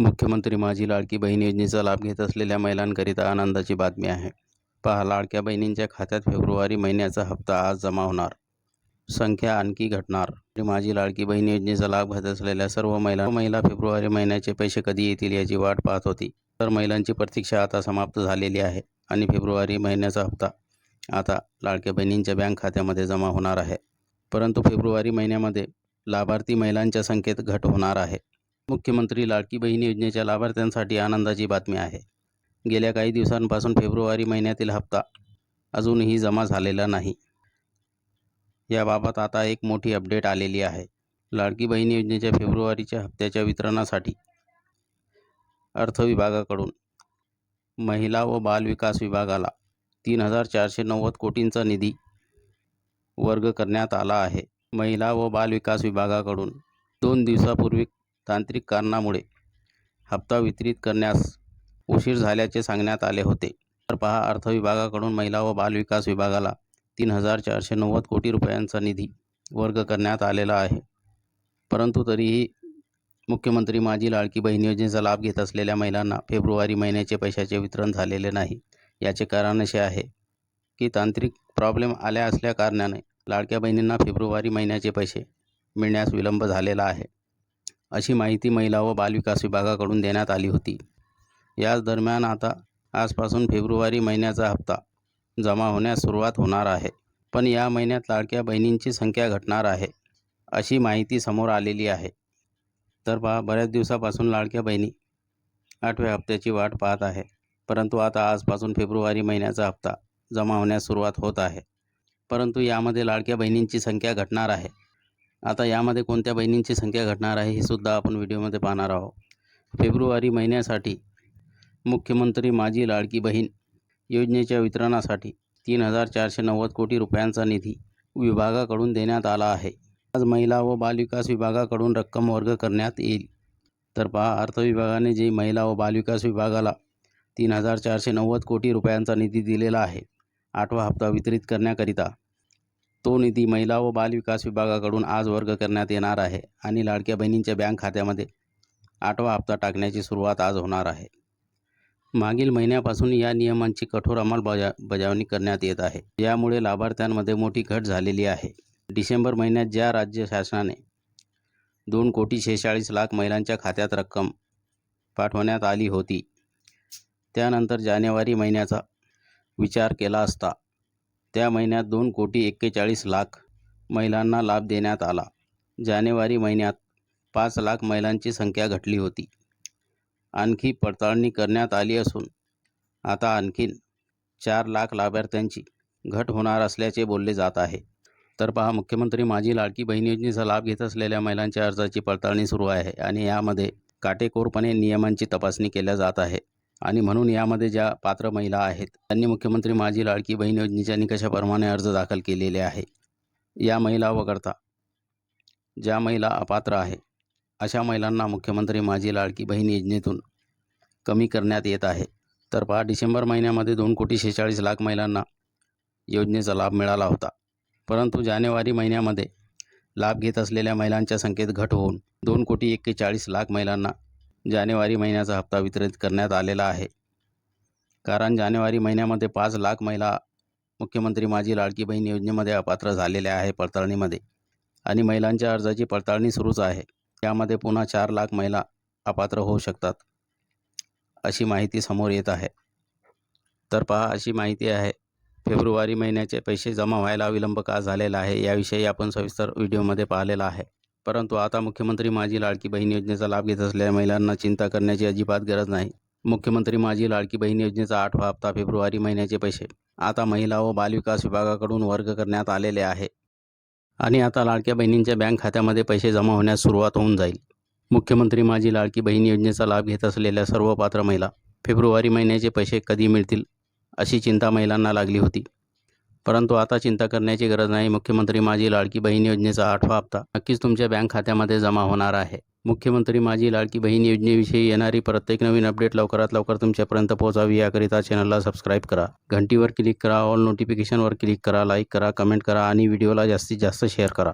मुख्यमंत्री माझी लाडकी बहीण योजनेचा लाभ घेत असलेल्या महिलांकरिता आनंदाची बातमी आहे. पहा लाडक्या बहिणींच्या खात्यात फेब्रुवारी महिन्याचा हप्ता आज जमा होणार. संख्या आणखी घटणार. माझी लाडकी बहीण योजनेचा लाभ घेत असलेल्या सर्व महिला महिला फेब्रुवारी महिन्याचे पैसे कधी येतील याची वाट पाहत होती. तर महिलांची प्रतीक्षा आता समाप्त झालेली आहे आणि फेब्रुवारी महिन्याचा हप्ता आता लाडक्या बहिणींच्या बँक खात्यामध्ये जमा होणार आहे. परंतु फेब्रुवारी महिन्यामध्ये लाभार्थी महिलांच्या संख्येत घट होणार आहे. मुख्यमंत्री लाडकी बहीण योजनेच्या लाभार्थ्यांसाठी आनंदाची बातमी आहे. गेल्या काही दिवसांपासून फेब्रुवारी महिन्यातील हप्ता अजूनही जमा झालेला नाही. याबाबत आता एक मोठी अपडेट आलेली आहे. लाडकी बहीण योजनेच्या फेब्रुवारीच्या हप्त्याच्या वितरणासाठी अर्थ विभागाकडून महिला व बालविकास विभागाला तीन हजार चारशे नव्वद कोटींचा निधी वर्ग करण्यात आला आहे. महिला व बालविकास विभागाकडून दोन दिवसापूर्वी तांत्रिक कारणामुळे हप्ता वितरित करण्यास उशीर झाल्याचे सांगण्यात आले होते. तर पहा अर्थ विभागाकडून महिला व बालविकास विभागाला तीन हजार चारशे नव्वद कोटी रुपयांचा निधी वर्ग करण्यात आलेला आहे. परंतु तरीही मुख्यमंत्री माझी लाडकी बहीण योजनेचा लाभ घेत असलेल्या महिलांना फेब्रुवारी महिन्याचे पैशाचे वितरण झालेले नाही. याचे कारण असे आहे की तांत्रिक प्रॉब्लेम आल्या असल्या कारणाने लाडक्या बहिणींना फेब्रुवारी महिन्याचे पैसे मिळण्यास विलंब झालेला आहे. अशी माहिती महिला व बालविकास विभागाकडून देण्यात आली होती. याच दरम्यान आता आजपासून फेब्रुवारी महिन्याचा हप्ता जमा होण्यास सुरुवात होणार आहे. पण या महिन्यात लाडक्या बहिणींची संख्या घटणार आहे अशी माहिती समोर आलेली आहे. तर पहा बऱ्याच दिवसापासून लाडक्या बहिणी आठव्या हप्त्याची वाट पाहत आहे. परंतु आता आजपासून फेब्रुवारी महिन्याचा हप्ता जमा होण्यास सुरुवात होत आहे. परंतु यामध्ये लाडक्या बहिणींची संख्या घटणार आहे. आता यामध्ये कोणत्या बहिणींची संख्या घटणार आहे हे सुद्धा आपण व्हिडिओमध्ये पाहणार आहोत. फेब्रुवारी महिन्यासाठी मुख्यमंत्री माझी लाडकी बहीण योजनेच्या वितरणासाठी तीन हजार चारशे नव्वद कोटी रुपयांचा निधी विभागाकडून देण्यात आला आहे. आज महिला व बालविकास विभागाकडून रक्कम वर्ग करण्यात येईल. तर पहा अर्थ विभागाने जे महिला व बालविकास विभागाला तीन हजार चारशे नव्वद कोटी रुपयांचा निधी दिलेला आहे आठवा हप्ता वितरित करण्याकरिता. तो निधी महिला व बालविकास विभागाकडून आज वर्ग करण्यात येणार आहे आणि लाडक्या बहिणींच्या बँक खात्यामध्ये आठवा हप्ता टाकण्याची सुरुवात आज होणार आहे. मागील महिन्यापासून या नियमांची कठोर अंमलबजा बजावणी करण्यात येत आहे. यामुळे लाभार्थ्यांमध्ये मोठी घट झालेली आहे. डिसेंबर महिन्यात ज्या राज्य शासनाने दोन कोटी शेहेचाळीस लाख महिलांच्या खात्यात रक्कम पाठवण्यात आली होती त्यानंतर जानेवारी महिन्याचा विचार केला असता त्या महिन्यात दोन कोटी एक्केचाळीस लाख महिलांना लाभ देण्यात आला. जानेवारी महिन्यात पाच लाख महिलांची संख्या घटली होती. आणखी पडताळणी करण्यात आली असून आता आणखीन चार लाख लाभार्थ्यांची घट होणार असल्याचे बोलले जात आहे. तर पहा मुख्यमंत्री माझी लाडकी बहीण योजनेचा लाभ घेत असलेल्या महिलांच्या अर्जाची पडताळणी सुरू आहे आणि यामध्ये काटेकोरपणे नियमांची तपासणी केल्या जात आहे. आणि म्हणून यामध्ये ज्या पात्र महिला आहेत त्यांनी मुख्यमंत्री माझी लाडकी बहीण योजनेच्या निकषाप्रमाणे अर्ज दाखल केलेले आहे. या महिला वगळता ज्या महिला अपात्र आहे अशा महिलांना मुख्यमंत्री माझी लाडकी बहीण योजनेतून कमी करण्यात येत आहे. तर पहा डिसेंबर महिन्यामध्ये दोन कोटी शेहेचाळीस लाख महिलांना योजनेचा लाभ मिळाला होता. परंतु जानेवारी महिन्यामध्ये लाभ घेत असलेल्या महिलांच्या संख्येत घट होऊन दोन कोटी एक्केचाळीस लाख महिलांना जानेवारी महिन्याचा हप्ता वितरित करण्यात आलेला आहे. कारण जानेवारी महिन्यामध्ये पाच लाख महिला मुख्यमंत्री माझी लाडकी बहीण योजनेमध्ये अपात्र झालेल्या आहे पडताळणीमध्ये आणि महिलांच्या अर्जाची पडताळणी सुरूच आहे. त्यामध्ये पुन्हा चार लाख महिला अपात्र होऊ शकतात अशी माहिती समोर येत आहे. तर पहा अशी माहिती आहे. फेब्रुवारी महिन्याचे पैसे जमा व्हायला विलंब का झालेला आहे याविषयी आपण सविस्तर व्हिडिओमध्ये पाहिलेला आहे. परंतु आता मुख्यमंत्री माझी लाडकी बहीण योजनेचा लाभ घेत असलेल्या महिलांना चिंता करण्याची अजिबात गरज नाही. मुख्यमंत्री माझी लाडकी बहीण योजनेचा आठवा हप्ता फेब्रुवारी महिन्याचे पैसे. आता महिला व बालविकास विभागाकडून वर्ग करण्यात आलेले आहे. आणि आता लाडक्या बहिणींच्या बँक खात्यामध्ये पैसे जमा होण्यास सुरुवात होऊन जाईल. मुख्यमंत्री माझी लाडकी बहीण योजनेचा लाभ घेत असलेल्या सर्व पात्र महिला फेब्रुवारी महिन्याचे पैसे कधी मिळतील अशी चिंता महिलांना लागली होती. परंतु आता चिंता करण्याची गरज नाही. मुख्यमंत्री माझी लाडकी बहीण योजनेचा आठवा हप्ता नक्कीच तुमच्या बँक खात्यामध्ये जमा होणार आहे. मुख्यमंत्री माझी लाडकी बहीण योजनेविषयी येणारी प्रत्येक नवीन अपडेट लवकरात लवकर तुमच्यापर्यंत पोहोचावी. याकरिता चॅनलला सबस्क्राईब करा. घंटीवर क्लिक करा. ऑल नोटिफिकेशनवर क्लिक करा. लाईक करा. कमेंट करा आणि व्हिडिओला जास्तीत जास्त शेअर करा.